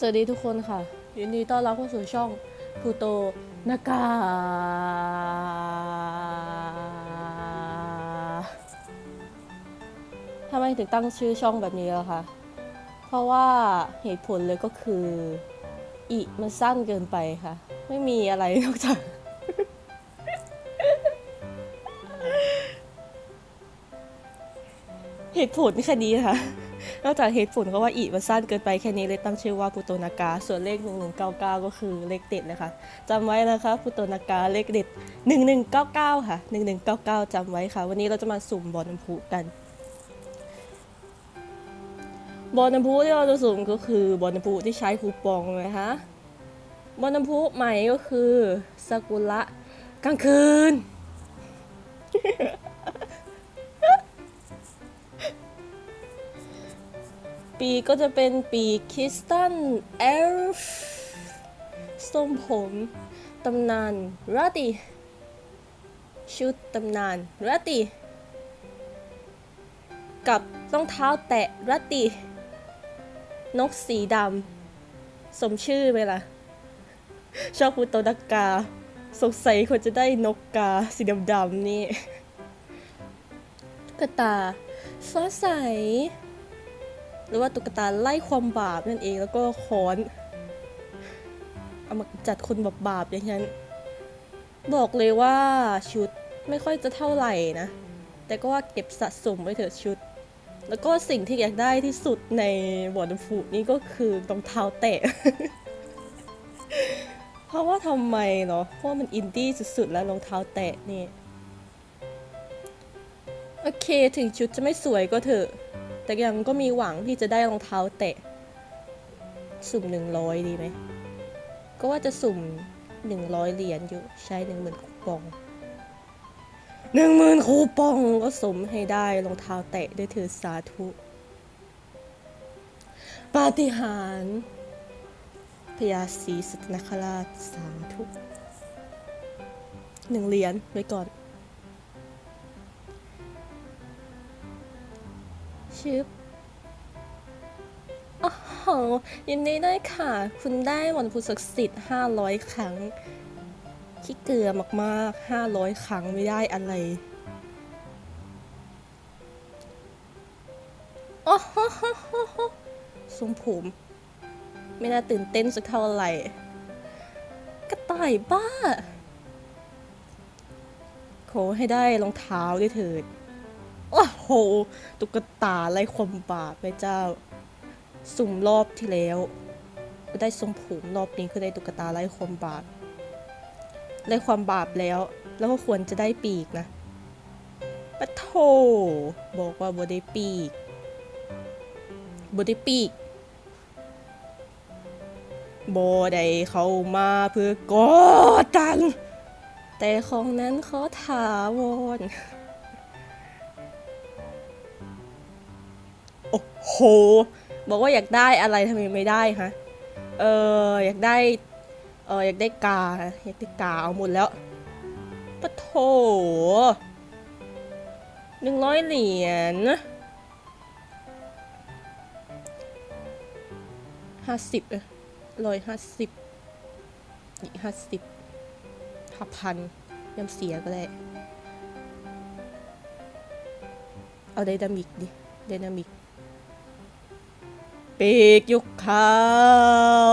สวัสดีทุกคนค่ะ ยินดีต้อนรับเข้าสู่ช่องพูโตนากาทำไมถึงตั้งชื่อช่องแบบนี้ล่ะคะ เพราะว่าเหตุผลเลยก็คืออีมันสั้นเกินไปค่ะ ไม่มีอะไรนอกจาก เหตุผลแค่นี้นะคะ นอกจากเหตุผลก็ว่าอีมันสั้นเกินไปแค่นี้เลยตั้งชื่อว่าพุโตนากา ส่วนเลข 1199 ก็คือเลขเด็ดนะคะจำไว้นะคะพุโตนากาเลขเด็ด 1199 ค่ะ 1199จำไว้ค่ะ วันนี้เราจะมาสุ่มบอลน้ำพุกันบอลน้ำพุที่เราจะสุ่มก็คือบอลน้ำพุที่ใช้คูปองนะคะบอลน้ำพุใหม่ก็คือซากุระกลางคืน ปีกก็จะเป็นปีกคริสตันเอลฟ์ทรงผมตำนานรัตติชุดตำนานรัตติกับรองเท้าแตะรัตตินกสีดำสมชื่อไหมล่ะ ชอบพูโตนักกา สงสัยควรจะได้นกกาสีดำๆนี่ตุ๊กตาฟ้าใส หรือว่าตุ๊กตาไล่ความบาปนั่นเองแล้วก็ค้อนเอามาจัดคนบาบาปอย่างนั้นบอกเลยว่าชุดไม่ค่อยจะเท่าไหร่นะ แต่ก็ว่าเก็บสะสมไว้เถอะชุด แล้วก็สิ่งที่อยากได้ที่สุดในบอร์ดฟูนี่ก็คือรองเท้าแตะเพราะว่าทำไมเนาะเพราะว่ามันอินดี้สุดๆแล้วรองเท้าแตะนี่ โอเคถึงชุดจะไม่สวยก็เถอะ แต่ยังก็มีหวังที่จะได้รองเท้าแตะ สุ่มหนึ่งร้อยดีไหม ก็ว่าจะสุ่มหนึ่งร้อยเหรียญอยู่ใช้หนึ่งหมื่นคูปองหนึ่งหมื่นคูปองก็สมให้ได้รองเท้าแตะด้วยเถิดสาธุปาฏิหาริย์พญาศรีสัตนคราชสาธุหนึ่งเหรียญไว้ก่อน ชิปโอ้โหยินดีด้วยค่ะ คุณได้วันพุธศักดิ์สิทธิ์500 ครั้งขี้เกลือมากๆ 500 ครั้งไม่ได้อะไร โอ้โหทรงผม ไม่น่าตื่นเต้นสักเท่าไหร่กระต่ายบ้า ขอให้ได้รองเท้าด้วยเถิด โอ้โห ตุ๊กตาไล่ความบาปแม่เจ้า สุ่มรอบที่แล้วก็ได้ทรงผมรอบนี้คือได้ตุ๊กตาไล่ความบาปไล่ความบาปแล้ว แล้วก็ควรจะได้ปีกนะปะโถบอกว่าบได้ปีกบได้ปีกบได้เข้ามาเพื่อกอดันแต่ของนั้นเขาถาวร โห บอกว่าอยากได้อะไรทำไมไม่ได้ฮะ เอออยากได้ เอออยากได้กา อยากได้กาเอาหมดแล้วปะโถหนึ่งร้อยเหรียญห้าสิบร้อยห้าสิบอีกห้าสิบห้าพันยำเสียก็ได้ เอาไดนามิกดิไดนามิก ปีกยุกขาว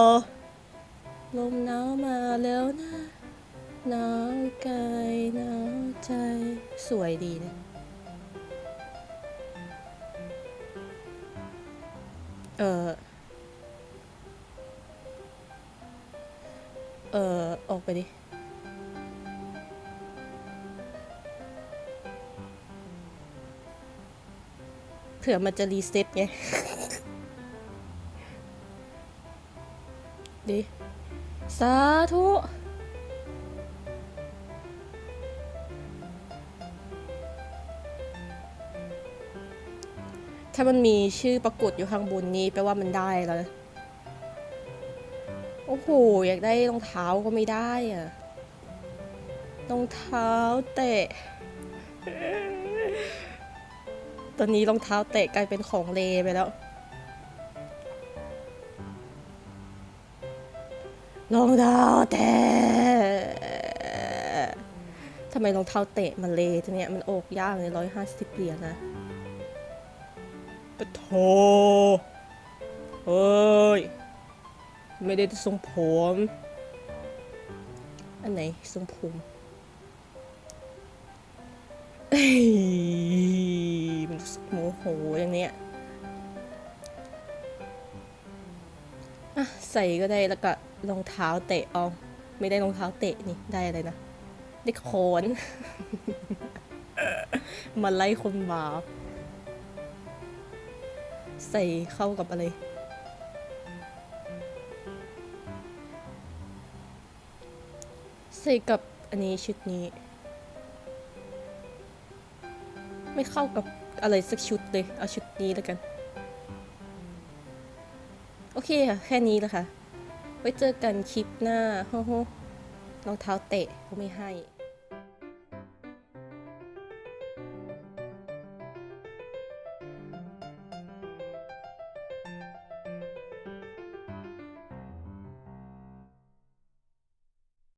ลมหนาวมาแล้วนะหนาวกายหนาวใจ สวยดีนะเออเออออกไปดิเผื่อมันจะรีเซ็ตไง ดิ สาธุ ถ้ามันมีชื่อปรากฏอยู่ข้างบนนี้แปลว่ามันได้แล้วนะโอ้โห อยากได้รองเท้าก็ไม่ได้อะรองเท้าเตะ ตอนนี้รองเท้าเตะกลายเป็นของเลไปแล้ว รองเท้าแตะทำไมรองเท้าเตะมันเละจังเนี่ยมันโอกยากเลยร้อยห้าสิบเหรียญนะปะโถเฮ้ย ไม่ได้ทรงผม อันไหนทรงผมเอ้ยมันรู้สึกโมโหอย่างเนี้ยอะใส่ก็ได้แล้วก็ รองเท้าเตะเอาไม่ได้รองเท้าเตะนี่ได้อะไรนะได้โคนมาไล่คนบาปใส่เข้ากับอะไรใส่กับอันนี้ชุดนี้ ไม่เข้ากับอะไรสักชุดเลย เอาชุดนี้แล้วกัน โอเคค่ะ แค่นี้แหละค่ะ ไว้เจอกันคลิปหน้าโฮ้โหรองเท้าเตะก็ไม่ให้